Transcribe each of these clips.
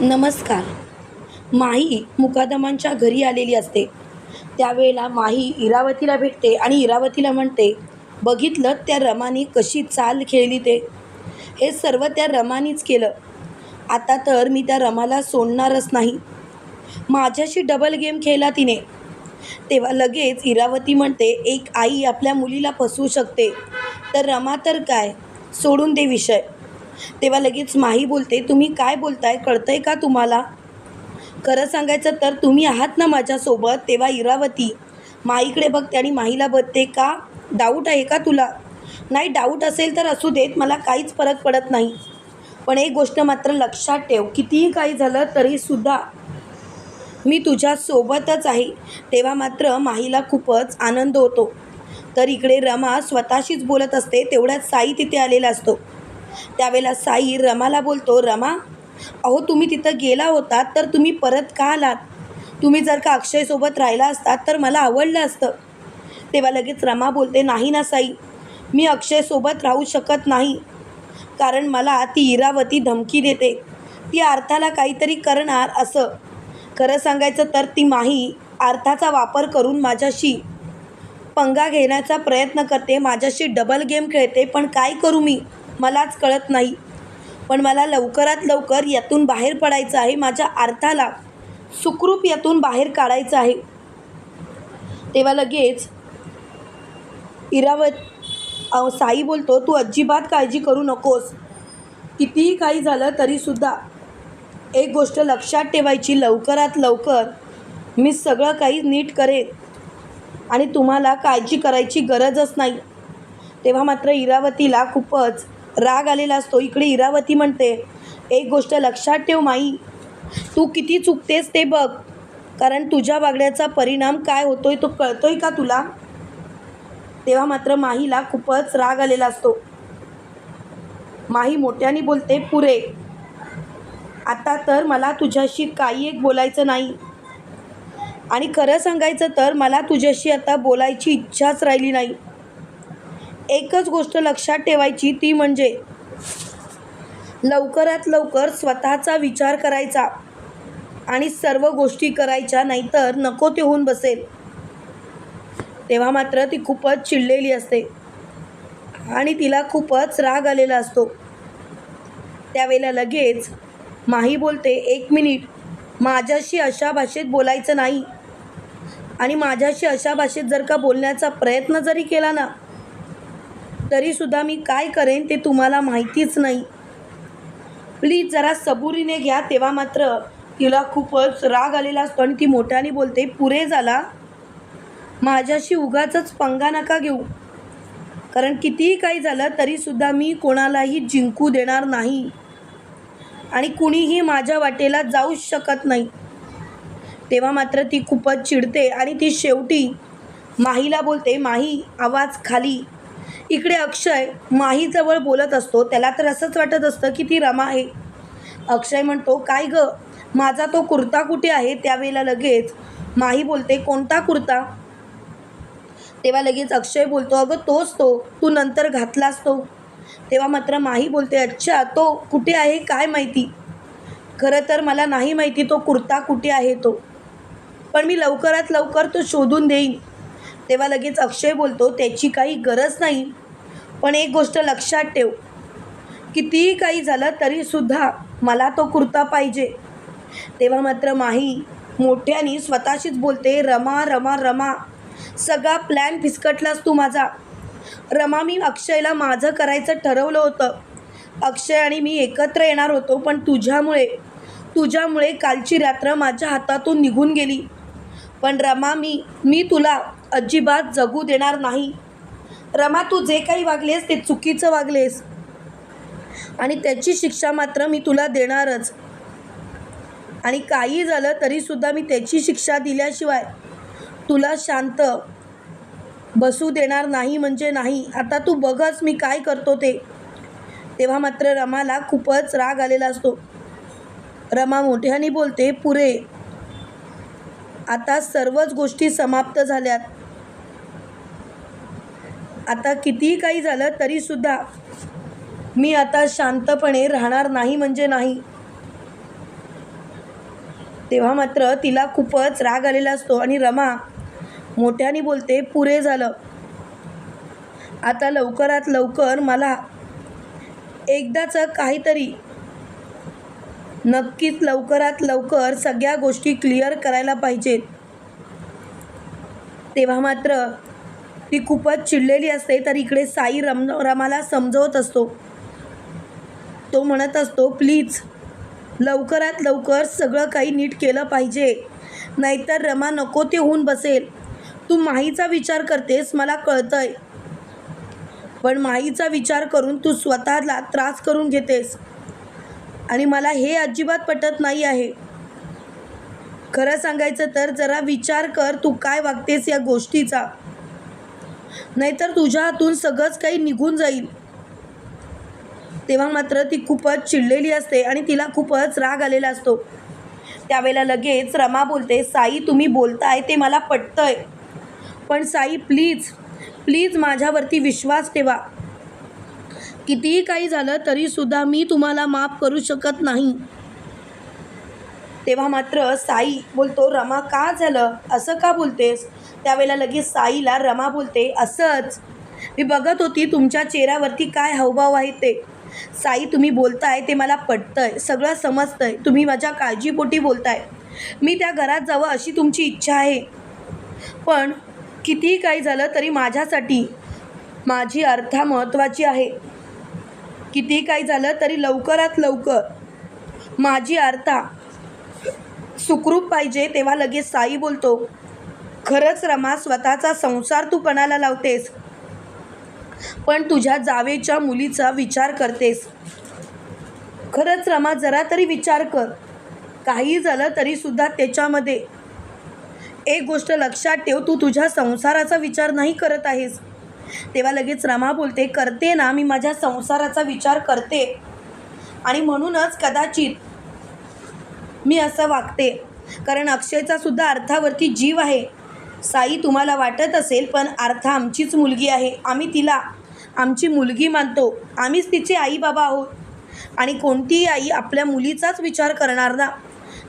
नमस्कार. माही मुकादमांच्या घरी आलेली असते. त्यावेळेला माही इरावतीला भेटते आणि इरावतीला म्हणते बघितलं त्या रमाने कशी चाल खेळली ते. हे सर्व त्या रमानीच केलं. आता तर मी त्या रमाला सोडणारच नाही. माझ्याशी डबल गेम खेळला तिने. तेव्हा लगेच इरावती म्हणते एक आई आपल्या मुलीला फसवू शकते. तर रमा तर काय? सोडून दे विषय. तेव्हा लगेच माही बोलते तुम्ही काय बोलताय? कळतंय का तुम्हाला? खरं सांगायचं तर तुम्ही आहात ना माझ्यासोबत तेव्हा इरावती. माईकडे बघते आणि माहीला बघते का? डाऊट आहे का तुला? नाही डाऊट असेल तर असू देत मला काहीच फरक पडत नाही. पण एक गोष्ट मात्र लक्षात ठेव कितीही काही झालं तरीसुद्धा मी तुझ्यासोबतच आहे. तेव्हा मात्र माहीला खूपच आनंद होतो. तर इकडे रमा स्वतःशीच बोलत असते तेवढ्यात साई तिथे आलेला असतो. त्यावेळेला साई रमाला बोलतो रमा अहो तुम्ही तिथं गेला होतात तर तुम्ही परत का आलात? तुम्ही जर का अक्षयसोबत राहिला असतात तर मला आवडलं असतं. तेव्हा लगेच रमा बोलते नाही ना साई मी अक्षयसोबत राहू शकत नाही कारण मला ती इरावती धमकी देते. ती अर्थाला काहीतरी करणार असं. खरं सांगायचं तर ती माही अर्थाचा वापर करून माझ्याशी पंगा घेण्याचा प्रयत्न करते माझ्याशी डबल गेम खेळते पण काय करू मी? मलाच कळत नाही. पण मला लवकरात लवकर यातून बाहेर पडायचं आहे माझ्या अर्थाला सुखरूप यातून बाहेर काढायचं आहे. तेव्हा लगेच इरावत साई बोलतो तू अजिबात काळजी करू नकोस. कितीही काही झालं तरीसुद्धा एक गोष्ट लक्षात ठेवायची लवकरात लवकर मी सगळं काही नीट करेन आणि तुम्हाला काळजी करायची गरजच नाही. तेव्हा मात्र इरावतीला खूपच राग आलेला असतो. इकडे इरावती म्हणते एक गोष्ट लक्षात ठेव माई तू किती चुकतेस ते बघ. कारण तुझ्या वागण्याचा परिणाम काय होतोय तो कळतोय का तुला? तेव्हा मात्र माहीला खूपच राग आलेला असतो. माही मोठ्याने बोलते पुरे आता तर मला तुझ्याशी काही एक बोलायचं नाही. आणि खरं सांगायचं तर मला तुझ्याशी आता बोलायची इच्छाच राहिली नाही. एकच गोष्ट लक्षात ठेवायची ती म्हणजे लवकरात लवकर स्वतःचा विचार करायचा आणि सर्व गोष्टी करायच्या नाहीतर नको ते होऊन बसेल. तेव्हा मात्र ती खूपच चिडलेली असते आणि तिला खूपच राग आलेला असतो. त्यावेळेला लगेच माही बोलते एक मिनिट माझ्याशी अशा भाषेत बोलायचं नाही आणि माझ्याशी अशा भाषेत जर का बोलण्याचा प्रयत्न जरी केला ना तरीसुद्धा मी काय करेन ते तुम्हाला माहितीच नाही. प्लीज जरा सबुरीने घ्या तेव्हा मात्र तिला खूपच राग आलेला असतो आणि ती मोठ्याने बोलते पुरे झाला. माझ्याशी उगाचच पंगा नका घेऊ. कारण कितीही काही झालं तरीसुद्धा मी कोणालाही जिंकू देणार नाही. आणि कुणीही माझ्या वाटेला जाऊच शकत नाही. तेव्हा मात्र ती खूपच चिडते आणि ती शेवटी माहीला बोलते माही आवाज खाली. इकडे अक्षय माहीजवळ बोलत असतो. त्याला तर असंच वाटत असतं की ती रमा आहे. अक्षय म्हणतो काय ग? माझा तो कुर्ता कुठे आहे? त्यावेळेला लगेच माही बोलते कोणता कुर्ता? तेव्हा लगेच अक्षय बोलतो अगं तोच तो. तू नंतर घातलास तो. तेव्हा मात्र माही बोलते अच्छा तो कुठे आहे? काय माहिती? खरं तर मला नाही माहिती तो कुर्ता कुठे आहे तो. पण मी लवकरात लवकर तो शोधून देईन. तेव्हा लगेच अक्षय बोलतो त्याची काही गरज नाही. पण एक गोष्ट लक्षात ठेव. कितीही काही झालं तरीसुद्धा मला तो कुर्ता पाहिजे. तेव्हा मात्र माही मोठ्याने स्वतःशीच बोलते रमा रमा रमा सगळा प्लॅन फिसकटलास तू माझा. रमा मी अक्षयला माझं करायचं ठरवलं होतं. अक्षय आणि मी एकत्र येणार होतो पण तुझ्यामुळे तुझ्यामुळे कालची रात्र माझ्या हातातून निघून गेली. पण रमा मी मी तुला अजिबात जगू देणार नाही. रमा तू जे काही वागलेस ते चुकीचं वागलेस. आणि त्याची शिक्षा मात्र मी तुला देणारच. आणि काही झालं तरीसुद्धा मी त्याची शिक्षा दिल्याशिवाय तुला शांत बसू देणार नाही म्हणजे नाही. आता तू बघच मी काय करतो ते. तेव्हा मात्र रमाला खूपच राग आलेला असतो. रमा मोठ्याने बोलते पुरे आता सर्वच गोष्टी समाप्त झाल्यात. आता कितीही काही झालं तरीसुद्धा मी आता शांतपणे राहणार नाही म्हणजे नाही. तेव्हा मात्र तिला खूपच राग आलेला असतो आणि रमा मोठ्याने बोलते पुरे झालं. आता लवकरात लवकर मला एकदाचं काहीतरी नक्कीच लवकरात लवकर सगळ्या गोष्टी क्लिअर करायला पाहिजेत. तेव्हा मात्र ती खूपच चिडलेली असते तर इकडे साई रम रमाला समजवत असतो. तो म्हणत असतो प्लीज लवकरात लवकर सगळं काही नीट केलं पाहिजे. नाहीतर रमा नको ते होऊन बसेल. तू माहीचा विचार करतेस मला कळतंय. पण माहीचा विचार करून तू स्वतःला त्रास करून घेतेस. आणि मला हे अजिबात पटत नाही आहे. खरं सांगायचं तर जरा विचार कर तू काय वागतेस या गोष्टीचा. नाहीतर तुझ्या हातून सगळंच काही निघून जाईल. तेव्हा मात्र ती खूपच चिडलेली असते आणि तिला खूपच राग आलेला असतो. त्यावेळेला लगेच रमा बोलते साई तुम्ही बोलताय ते मला पटतंय. पण साई प्लीज प्लीज माझ्यावरती विश्वास ठेवा. कितीही काही झालं तरीसुद्धा मी तुम्हाला माफ करू शकत नाही. तेव्हा मात्र साई बोलतो रमा का झालं? असं का बोलतेस? त्यावेळेला लगेच साईला रमा बोलते असंच? मी बघत होती तुमच्या चेहऱ्यावरती काय हावभाव आहेत ते. साई तुम्ही बोलताय ते मला पटतंय सगळं समजतंय. तुम्ही माझ्या काळजीपोटी बोलताय. मी त्या घरात जावं अशी तुमची इच्छा आहे. पण कितीही काही झालं तरी माझ्यासाठी माझी अर्था महत्त्वाची आहे. कितीही काही झालं तरी लवकरात लवकर माझी अर्था सुखरूप पाहिजे तेव्हा लगेच साई बोलतो खरंच रमा स्वतःचा संसार तू पणाला लावतेस. पण तुझ्या जावेच्या मुलीचा विचार करतेस. खरंच रमा जरा तरी विचार कर. काही झालं तरीसुद्धा त्याच्यामध्ये. एक गोष्ट लक्षात ठेव तू तुझ्या संसाराचा विचार नाही करत आहेस. तेव्हा लगेच रमा बोलते करते ना मी माझ्या संसाराचा विचार करते. आणि म्हणूनच कदाचित मी असं वागते. कारण अक्षयचा सुद्धा अर्थावरती जीव आहे. साई तुम्हाला वाटत असेल पण अर्था आमचीच मुलगी आहे. आम्ही तिला आमची मुलगी मानतो. आम्हीच तिचे आई बाबा आहोत. आणि कोणतीही आई आपल्या मुलीचाच विचार करणार ना?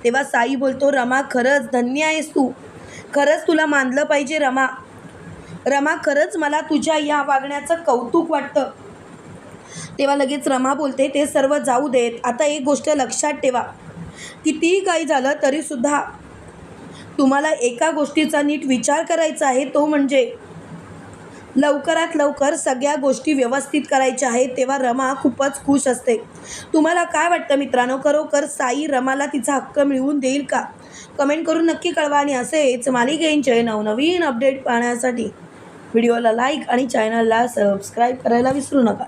तेव्हा साई बोलतो रमा खरंच धन्य आहेस तू. खरंच तुला मानलं पाहिजे रमा. रमा खरंच मला तुझ्या या वागण्याचं कौतुक वाटतं. तेव्हा लगेच रमा बोलते ते सर्व जाऊ देत. आता एक गोष्ट लक्षात ठेवा. कितीही काही झालं तरीसुद्धा तुम्हाला एका गोष्टीचा नीट विचार करायचा आहे तो म्हणजे लवकरात लवकर सगळ्या गोष्टी व्यवस्थित करायच्या आहेत तेव्हा रमा खूपच खुश असते. तुम्हाला काय वाटतं मित्रांनो? खरोखर साई रमाला तिचा हक्क मिळवून देईल का? कमेंट करून नक्की कळवा आणि असेच मालिकेंचे नवनवीन अपडेट पाहण्यासाठी व्हिडिओला लाईक आणि चॅनलला सबस्क्राईब करायला विसरू नका.